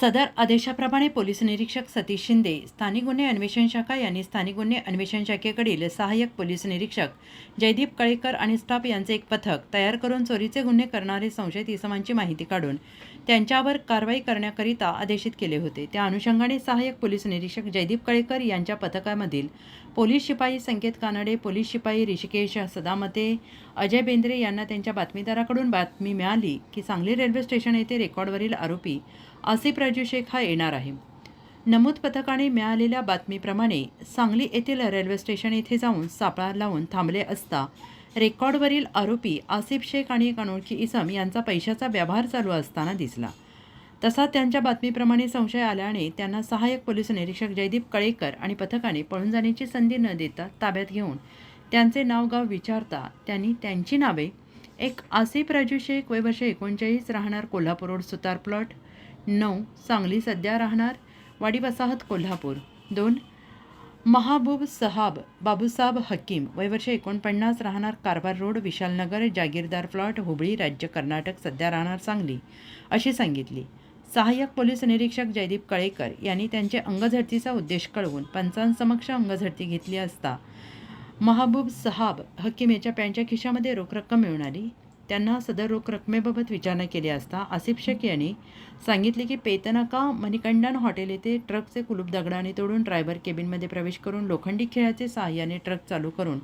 सदर आदेशाप्रमाणे पोलीस निरीक्षक सतीश शिंदे स्थानिक गुन्हे अन्वेषण शाखा यांनी स्थानिक गुन्हे अन्वेषण शाखेकडील सहाय्यक पोलीस निरीक्षक जयदीप कळेकर आणि स्टाफ यांचे एक पथक तयार करून चोरीचे गुन्हे करणारे संशयित इसमांची माहिती काढून त्यांच्यावर कारवाई करण्याकरिता आदेशित केले होते. त्या अनुषंगाने सहाय्यक पोलीस निरीक्षक जयदीप कळेकर यांच्या पथकामधील पोलीस शिपाई संकेत कानडे पोलीस शिपाई ऋषिकेश सदामते अजय बेंद्रे यांना त्यांच्या बातमीदाराकडून बातमी मिळाली की सांगली रेल्वे स्टेशन येथे रेकॉर्डवरील आरोपी आसिफ राजू शेख हा येणार आहे. नमूद पथकाने मिळालेल्या बातमीप्रमाणे सांगली येथील रेल्वे स्टेशन येथे जाऊन सापळा लावून थांबले असता रेकॉर्डवरील आरोपी आसिफ शेख आणि एक अनोळखी इसम यांचा पैशाचा व्यवहार चालू असताना दिसला. तसा त्यांच्या बातमीप्रमाणे संशय आल्याने त्यांना सहाय्यक पोलीस निरीक्षक जयदीप कळेकर आणि पथकाने पळून जाण्याची संधी न देता ताब्यात घेऊन त्यांचे नाव गाव विचारता त्यांनी त्यांची नावे एक आसिफ राजू शेख वय वर्ष एकोणचाळीस राहणार कोल्हापूर रोड सुतार प्लॉट नऊ सांगली सध्या राहणार वाडी वसाहत कोल्हापूर. दोन महाबूब सहाब बाबूसाब हकीम वयवर्ष एकोणपन्नास राहणार कारभार रोड विशालनगर जागीरदार प्लॉट हुबळी राज्य कर्नाटक सध्या राहणार सांगली अशी सांगितली. सहाय्यक पोलीस निरीक्षक जयदीप कळेकर यांनी त्यांचे अंगझडतीचा उद्देश कळवून पंचांसमक्ष अंगझडती घेतली असता महाबूब सहाब हकीम याच्या पॅन्टच्या खिशामध्ये रोख रक्कम मिळून आली. त्यांना सदर रोख रकमेबाबत विचारणा केली असता आसिफ शेख यांनी सांगितले की पेतनाका मणिकंडन हॉटेल येथे ट्रकचे कुलूप दगडाने तोडून ड्रायव्हर केबिनमध्ये प्रवेश करून लोखंडी खेळाचे सहाय्याने ट्रक चालू करून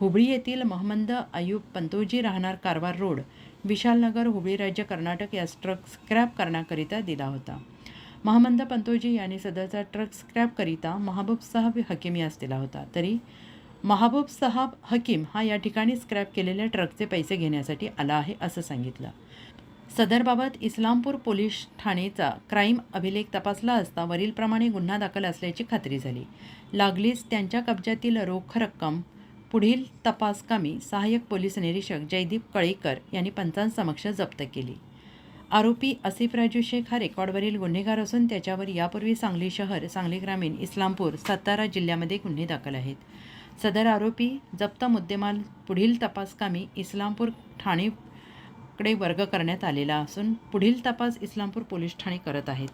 हुबळी येथील महमंद अयूब पंतोजी राहणार कारवार रोड विशालनगर हुबळी राज्य कर्नाटक यास ट्रक स्क्रॅप करण्याकरिता दिला होता. महमंद पंतोजी यांनी सदरचा ट्रक स्क्रॅपकरिता महबूब साहब हकीम यास दिला होता. तरी महाबूब साहब हकीम हा या ठिकाणी स्क्रॅप केलेल्या ट्रकचे पैसे घेण्यासाठी आला आहे असं सांगितलं. सदरबाबत इस्लामपूर पोलीस ठाणेचा क्राईम अभिलेख तपासला असता वरीलप्रमाणे गुन्हा दाखल असल्याची खात्री झाली. लागलीच त्यांच्या कब्जातील रोख रक्कम पुढील तपासकामी सहाय्यक पोलीस निरीक्षक जयदीप कळेकर यांनी पंचांसमक्ष जप्त केली. आरोपी आसिफ राजू शेख हा रेकॉर्डवरील गुन्हेगार असून त्याच्यावर यापूर्वी सांगली शहर सांगली ग्रामीण इस्लामपूर सातारा जिल्ह्यामध्ये गुन्हे दाखल आहेत. सदर आरोपी जप्त मुद्देमाल पुढील तपासकामी इस्लामपूर ठाणेकडे वर्ग करण्यात आलेला असून पुढील तपास इस्लामपूर पोलीस ठाणे करत आहेत.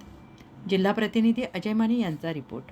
जिल्हा प्रतिनिधी अजय माने यांचा रिपोर्ट.